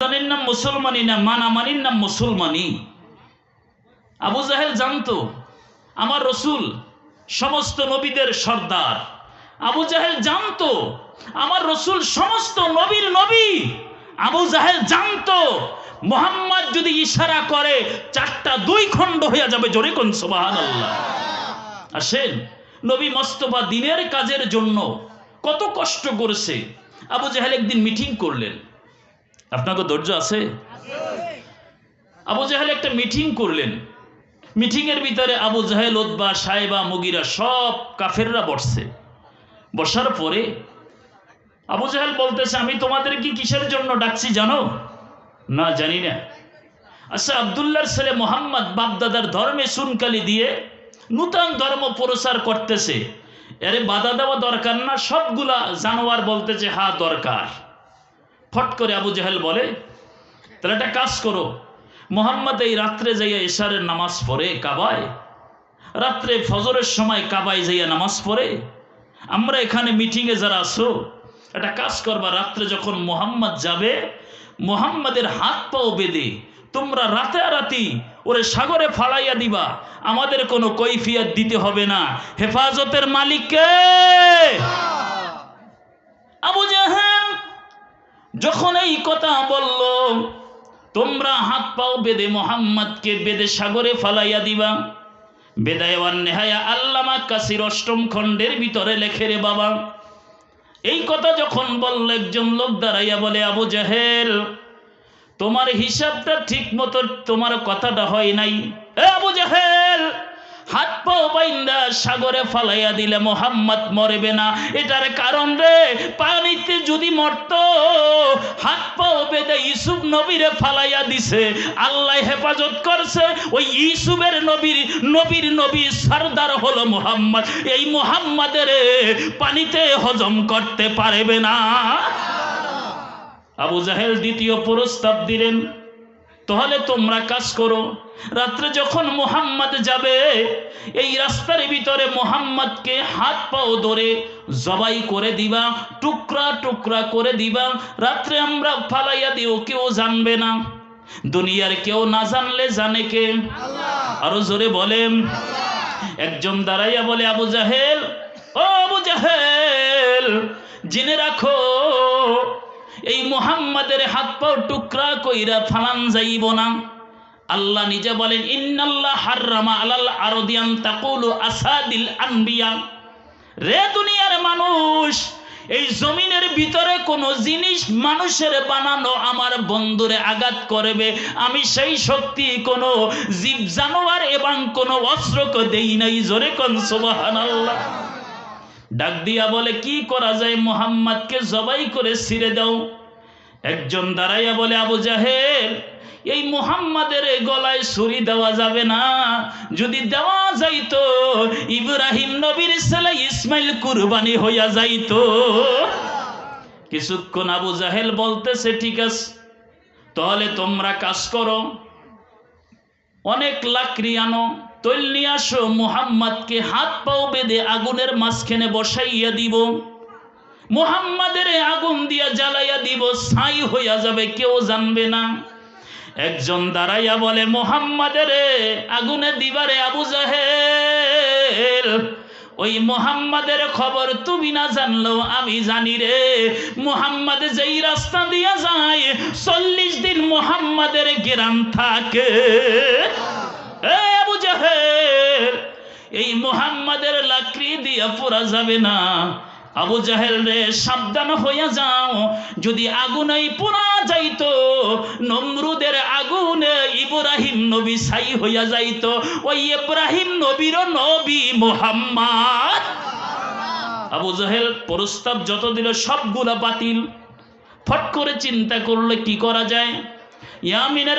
জানের নাম মুসলমানি না মানামানির নাম মুসলমানি? আবু জাহেল জানতো, আমার রসুল সমস্ত নবীদের সর্দার। আবু জাহেল জানতো, আমার রসুল সমস্ত নবীর নবী। আবু জাহেল জানতো, মোহাম্মদ যদি ইশারা করে, চারটা দুই খণ্ড হয়ে যাবে, জোরে কোন আল্লাহ আসেন নবী মস্তফা দিনের কাজের জন্য কত কষ্ট করেছে। আবু জাহেল একদিন মিটিং করলেন। আপনাকে ধৈর্য আছে? আবু জাহেল একটা মিটিং করলেন। মিটিংয়ের ভিতরে আবু জাহেল ওদবা সাহেবা মুগিরা সব কাফেররা বসছে। বসার পরে আবু জাহেল বলতেছে, আমি তোমাদের কি কিসের জন্য ডাকছি জানো? না, জানি না। আচ্ছা আবদুল্লাহর ছেলে মোহাম্মদ বাপদাদার ধর্মে সুনকালি দিয়ে নূতন ধর্ম প্রচার করতেছে। এরে বাধা দেওয়া দরকার না, সবগুলা জানোয়ার বলতেছে হা দরকার। ফট করে আবু জাহেল বলে, তাহলে একটা কাজ করো। মোহাম্মদ এই রাত্রে যাইয়া ইশারের নামাজ পড়ে কাবায়। রাত্রে ফজরের সময় কাবায় যাইয়া নামাজ পড়ে। আমরা এখানে মিটিংয়ে যারা আসো একটা কাজ করবা, রাত্রে যখন মোহাম্মদ যাবে, মোহাম্মদের হাত পাও বেঁধে তোমরা রাতারাতি ওরে সাগরে ফালাইয়া দিবা। আমাদের কোনো কৈফিয়াত দিতে হবে না। হেফাজতের মালিককে আবু জাহেল যখন এই কথা বলল, তোমরা হাত পাও বেদে মোহাম্মদকে বেদে সাগরে ফালাইয়া দিবা। বেদায়ওয়ান নেহায়া আল্লামা কাসির অষ্টম খণ্ডের ভিতরে লেখে রে বাবা, এই কথা যখন বলল, একজন লোক দাঁড়াইয়া বলে, আবু জাহেল, তোমার হিসাবটা ঠিক মতো তোমার কথাটা হয় নাই। এ আবু জাহেল সাগরে ফালাইয়া দিলে মোহাম্মদ মরবে না। এটার কারণ রে, পানিতে যদি মরত, হাত পাও বেঁধে ইসুফ নবীরে ফালাইয়া দিছে। আল্লাহ হেফাজত করছে, ওই ইসুফের নবীর নবীর নবী সর্দার হলো মোহাম্মদ। এই মোহাম্মদের পানিতে হজম করতে পারবে না। আবু জাহেল দ্বিতীয় প্রস্তাব দিলেন তাহলে তোমরা কাজ করো। রাত্রে যখন মোহাম্মদ যাবে এই রাস্তার ভিতরে মোহাম্মদকে হাত পাও ধরে জবাই করে দিবা টুকরা টুকরা করে দিবা। রাত্রে আমরা ফালাইয়া দিও কেউ জানবে না। দুনিয়ার কেউ না জানলে জানে কে? আরও জোরে বলেন। একজন দাঁড়াইয়া বলে আবু জাহেল ও আবু জাহেল জেনে রাখো এই মোহাম্মদের হাত পাও টুকরা কইরা ফালান যাইব না। আল্লাহ নিজে বলেন, ইন্নাল্লাহ হাররামা আলাল আরদিয়ান তাকুলু আসাদিল আনবিয়া। রে দুনিয়ার মানুষ, এই জমিনের ভিতরে কোনো জিনিস মানুষের বানানো আমার বন্ধুরে আঘাত করবে। আমি সেই শক্তি কোনো জীব জানোয়ার এবং কোনো অস্ত্রকে দেই নাই। জোরে কোন, সুবহানাল্লাহ। ডাক দিয়া বলে, কি করা যায়? মোহাম্মদকে জবাই করে ছিঁড়ে দাও। একজন দাঁড়াইয়া বলে, আবু জাহেল, এই মোহাম্মদের গলায় ছুরি দেওয়া যাবে না। যদি দেওয়া যাইতো, ইব্রাহিম নবীর ছেলে ইসমাইল কুরবানি হইয়া যাইতো। কিছুক্ষণ আবু জাহেল বলতেছে, ঠিক আছে, তাহলে তোমরা কাজ করো। অনেক লাকড়ি আনো তৈল নিয়ে আসো, মোহাম্মদকে হাত পাও বেঁধে আগুনের মাঝখানে বসাইয়া দিব। মোহাম্মদের আগুন দিয়া জ্বালাইয়া দিব, ছাই হইয়া যাবে, কেউ জানবে না। একজন দাঁড়াইয়া বলে, মোহাম্মদের আগুনে দিবারে আবু জাহেল ওই মোহাম্মদের খবর তুমি না জানলেও আমি জানি রে। মোহাম্মদ যেই রাস্তা দিয়া যায়, চল্লিশ দিন মোহাম্মদের গেরাম থাকে। এই মোহাম্মদের লাকড়ি দিয়া পোড়া যাবে না। আবু জাহেল রে, সাবধান হইয়া যাও। যদি আগুনেই পোড়া যাইতো ইব্রাহিম নবী সাই হইয়া যাইত, ওই ইব্রাহিম নবীর নবী মোহাম্মদ। আবু জহেল প্রস্তাব যত দিল, সবগুলা বাতিল। ফট করে চিন্তা করলে কি করা যায়? ইয়ামিনের